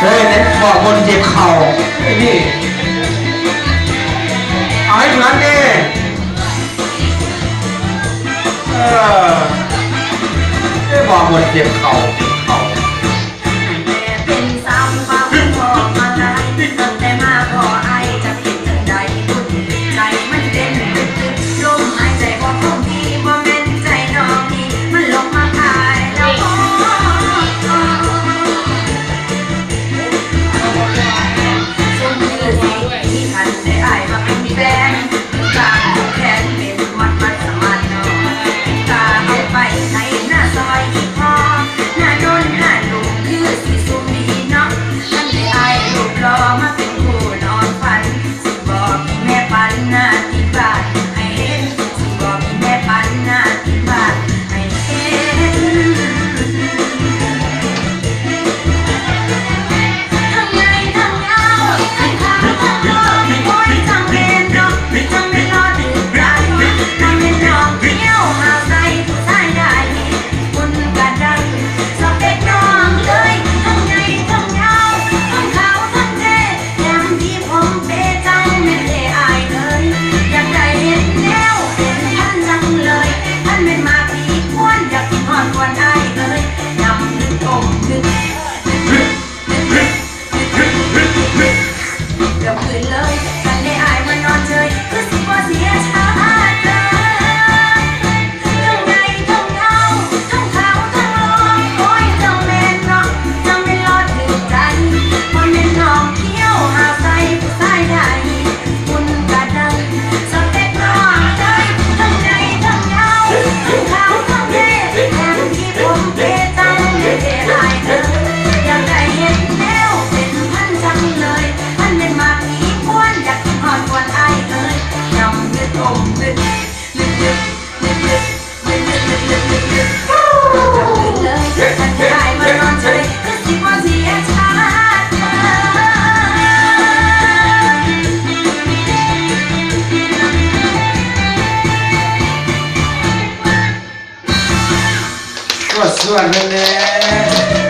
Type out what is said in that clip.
เฮ้เน็ตบอกบนเจ็บเข่าไอ้นี่เอาให้เหมือนดิเออเน็ตบอกบนเจ็บเข่า 了十万分呢。